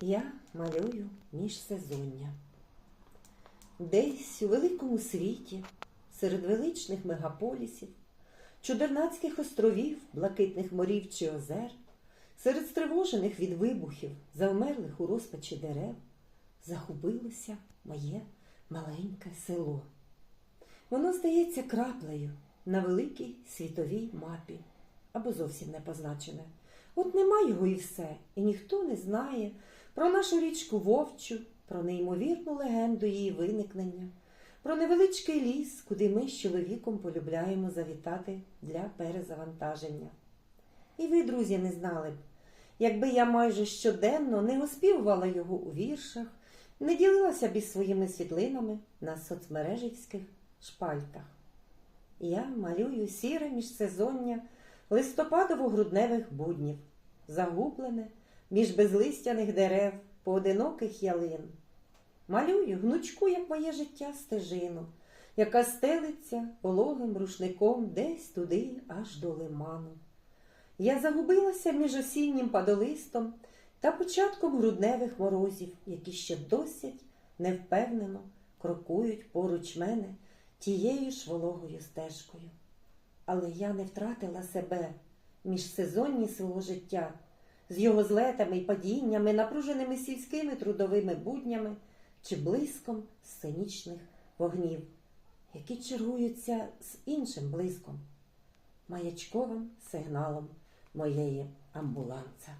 Я малюю міжсезоння. Десь у великому світі, серед величних мегаполісів, чудернацьких островів, блакитних морів чи озер, серед стривожених від вибухів, завмерлих у розпачі дерев, загубилося моє маленьке село. Воно здається краплею на великій світовій мапі або зовсім не позначене. От нема його і все, і ніхто не знає про нашу річку Вовчу, про неймовірну легенду її виникнення, про невеличкий ліс, куди ми з чоловіком полюбляємо завітати для перезавантаження. І ви, друзі, не знали б, якби я майже щоденно не оспівувала його у віршах, не ділилася б із своїми світлинами на соцмережівських шпальтах. Я малюю сіре міжсезоння листопадово-грудневих буднів, загублене між безлистяних дерев, поодиноких ялин. Малюю гнучку, як моє життя, стежину, яка стелиться пологим рушником десь туди, аж до лиману. Я загубилася між осіннім падолистом та початком грудневих морозів, які ще досить невпевнено крокують поруч мене тією ж вологою стежкою. Але я не втратила себе міжсезонні свого життя з його злетами й падіннями, напруженими сільськими трудовими буднями чи блиском сценічних вогнів, які чергуються з іншим блиском, маячковим сигналом моєї амбуланца.